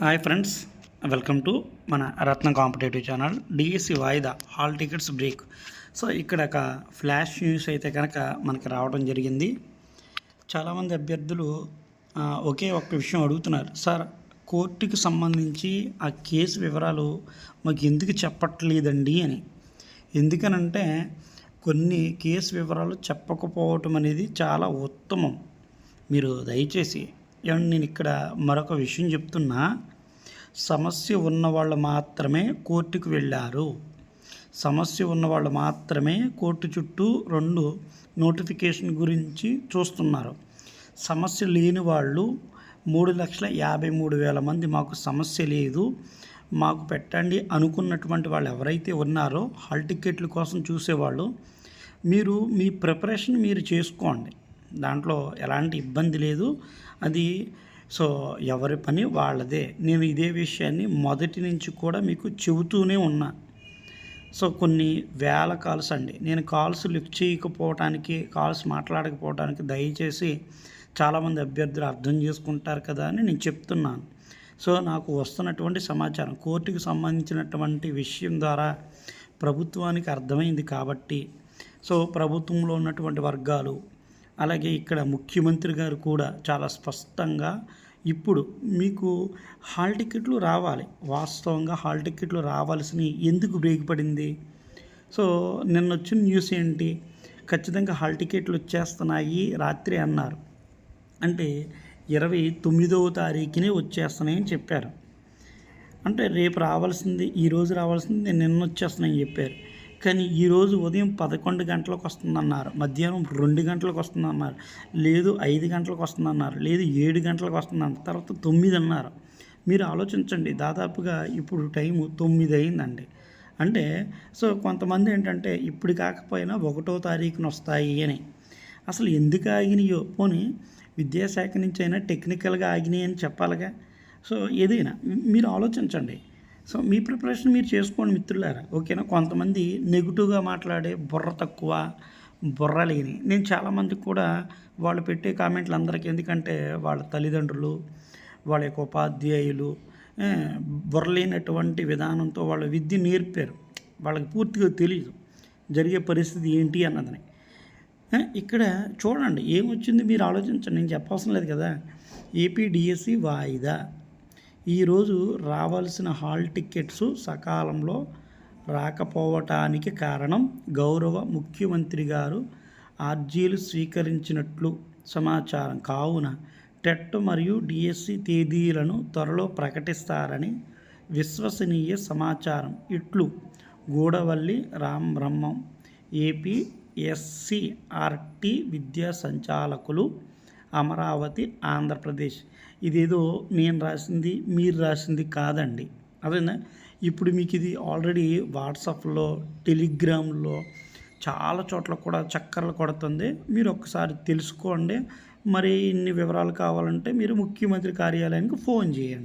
Hi friends welcome to మన Ratna competitive channel DSC వాయిదా hall tickets break so ఇక్కడ ఒక ఫ్లాష్ న్యూస్ అయితే కనుక మనకి రావడం జరిగింది. చాలామంది అభ్యర్థులు ఒకే ఒక్క విషయం అడుగుతున్నారు. సార్ కోర్టుకి సంబంధించి ఆ కేసు వివరాలు మాకు ఎందుకు చెప్పట్లేదండి? అని. ఎందుకనంటే కొన్ని కేసు వివరాలు చెప్పకపోవటం అనేది చాలా ఉత్తమం. మీరు దయచేసి ఏమండి నేను ఇక్కడ మరొక విషయం చెప్తున్నా. సమస్య ఉన్నవాళ్ళు మాత్రమే కోర్టుకు వెళ్ళారు. సమస్య ఉన్నవాళ్ళు మాత్రమే కోర్టు చుట్టూ రెండు నోటిఫికేషన్ గురించి చూస్తున్నారు. సమస్య లేని వాళ్ళు మూడు లక్షల యాభై మూడు వేల మంది మాకు సమస్య లేదు. మాకు పెట్టండి అనుకున్నటువంటి వాళ్ళు ఎవరైతే ఉన్నారో హాల్ టికెట్ల కోసం చూసేవాళ్ళు మీరు మీ ప్రిపరేషన్ మీరు చేసుకోండి. దాంట్లో ఎలాంటి ఇబ్బంది లేదు. అది సో ఎవరి పని వాళ్ళదే. నేను ఇదే విషయాన్ని మొదటి నుంచి కూడా మీకు చెబుతూనే ఉన్నా. సో కొన్ని వేల కాల్స్ అండి. నేను కాల్స్ లిఫ్ట్ చేయకపోవటానికి కాల్స్ మాట్లాడకపోవటానికి దయచేసి చాలామంది అభ్యర్థులు అర్థం చేసుకుంటారు కదా అని నేను చెప్తున్నాను. సో నాకు వస్తున్నటువంటి సమాచారం కోర్టుకు సంబంధించినటువంటి విషయం ద్వారా ప్రభుత్వానికి అర్థమైంది కాబట్టి సో ప్రభుత్వంలో ఉన్నటువంటి వర్గాలు అలాగే ఇక్కడ ముఖ్యమంత్రి గారు కూడా చాలా స్పష్టంగా ఇప్పుడు మీకు హాల్ టికెట్లు రావాలి. వాస్తవంగా హాల్ టికెట్లు రావాల్సినవి ఎందుకు బ్రేక్ పడింది సో నిన్న వచ్చిన న్యూస్ ఏంటి? ఖచ్చితంగా హాల్ టికెట్లు వచ్చేస్తున్నాయి రాత్రి అన్నారు. అంటే ఇరవై తొమ్మిదవ తారీఖునే వచ్చేస్తున్నాయని చెప్పారు. అంటే రేపు రావాల్సింది ఈరోజు రావాల్సింది నిన్న వచ్చేస్తున్నాయని చెప్పారు. కానీ ఈరోజు ఉదయం పదకొండు గంటలకు వస్తుందన్నారు. మధ్యాహ్నం రెండు గంటలకు వస్తుందన్నారు. లేదు ఐదు గంటలకు వస్తుందన్నారు. లేదు ఏడు గంటలకు వస్తుందన్నారు. తర్వాత తొమ్మిది అన్నారు. మీరు ఆలోచించండి. దాదాపుగా ఇప్పుడు టైము తొమ్మిది అయిందండి. అంటే సో కొంతమంది ఏంటంటే ఇప్పుడు కాకపోయినా ఒకటో తారీఖున వస్తాయి అని. అసలు ఎందుకు ఆగినాయో? పోనీ విద్యాశాఖ నుంచి అయినా టెక్నికల్గా ఆగినాయి అని చెప్పాలిగా? సో ఏదైనా మీరు ఆలోచించండి. సో మీ ప్రిపరేషన్ మీరు చేసుకోండి మిత్రులారా. ఓకేనా? కొంతమంది నెగిటివ్గా మాట్లాడే బుర్ర తక్కువ బుర్ర లేని. నేను చాలామందికి కూడా వాళ్ళు పెట్టే కామెంట్లు అందరికీ. ఎందుకంటే వాళ్ళ తల్లిదండ్రులు వాళ్ళ యొక్క ఉపాధ్యాయులు బుర్రలేనటువంటి విధానంతో వాళ్ళ విద్య నేర్పారు. వాళ్ళకి పూర్తిగా తెలియదు జరిగే పరిస్థితి ఏంటి అన్నదని. ఇక్కడ చూడండి. ఏమొచ్చింది మీరు ఆలోచించండి. నేను చెప్పవసరం లేదు కదా. ఏపీ డిఎస్సి వాయిదా. ఈరోజు రావాల్సిన హాల్ టికెట్స్ సకాలంలో రాకపోవటానికి కారణం గౌరవ ముఖ్యమంత్రి గారు ఆర్జీలు స్వీకరించినట్లు సమాచారం. కావున టెట్ మరియు డిఎస్సి తేదీలను త్వరలో ప్రకటిస్తారని విశ్వసనీయ సమాచారం. ఇట్లు గూడవల్లి రామ్ బ్రహ్మం ఏపీ ఎస్సిఆర్టి విద్యా సంచాలకులు అమరావతి ఆంధ్రప్రదేశ్. ఇదేదో నేను రాసింది మీరు రాసింది కాదండి. అదేనా ఇప్పుడు మీకు ఇది ఆల్రెడీ వాట్సాప్లో టెలిగ్రామ్లో చాలా చోట్ల కూడా చక్కర్లు కొడుతుంది. మీరు ఒక్కసారి తెలుసుకోండి. మరి ఇన్ని వివరాలు కావాలంటే మీరు ముఖ్యమంత్రి కార్యాలయానికి ఫోన్ చేయండి.